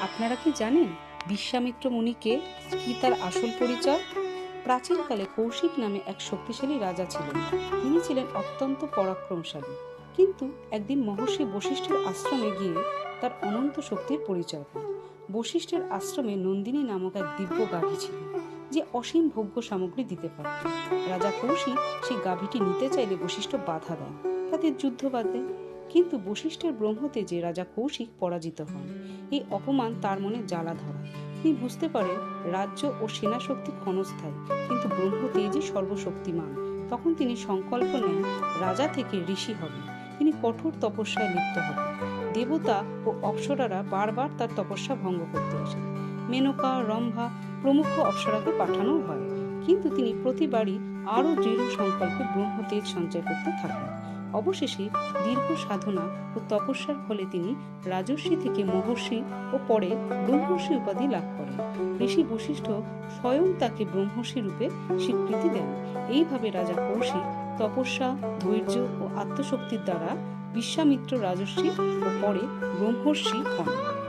আপনারা কি জানেন বিশ্বামিত্র মুনিকে কি তার আসল পরিচয়? প্রাচীনকালে কৌশিক নামে এক শক্তিশালী রাজা ছিলেন। তিনি ছিলেন অত্যন্ত পরাক্রমশালী। কিন্তু একদিন মহর্ষি বশিষ্ঠের আশ্রমে গিয়ে তার অনন্ত শক্তির পরিচয় পান। বশিষ্ঠের আশ্রমে নন্দিনী নামক এক দিব্য গাভী ছিল, যে অসীম ভোগ্য সামগ্রী দিতে পারত। রাজা কৌশিক সেই গাভীটি নিতে চাইলে বশিষ্ঠ বাধা দেন। তাদের যুদ্ধ বাঁধে। কিন্তু বশিষ্ঠের ব্রহ্মতেজে রাজা কৌশিক পরাজিত হন, এই অপমান তার মনে জ্বালা ধরা তিনি বুঝতে পারেন রাজ্য ও সেনা শক্তি ক্ষণস্থায়ী, কিন্তু ব্রহ্মতেজই সর্বশক্তিমান, তখন তিনি সংকল্প নেন রাজা থেকে ঋষি হবেন। তিনি কঠোর তপস্যায় লিপ্ত হবেন। দেবতা ও অপ্সরারা বারবার তার তপস্যা ভঙ্গ করতে আসেন। মেনকা, রম্ভা প্রমুখ অপ্সরাকে পাঠানো হয়, কিন্তু তিনি প্রতিবারই আরও দৃঢ় সংকল্পে ব্রহ্মতেজ সঞ্চয় করতে থাকেন। অবশেষে দীর্ঘ সাধনা ও তপস্যার ফলে তিনি রাজস্বী থেকে মহর্ষি ও পরে ব্রহ্মর্ষি উপাধি লাভ করেন। ঋষি বশিষ্ঠ স্বয়ং তাকে ব্রহ্মর্ষি রূপে স্বীকৃতি দেন। এইভাবে রাজা কৌশিক তপস্যা, ধৈর্য ও আত্মশক্তির দ্বারা বিশ্বামিত্র রাজস্বী ও পরে ব্রহ্মর্ষি হন।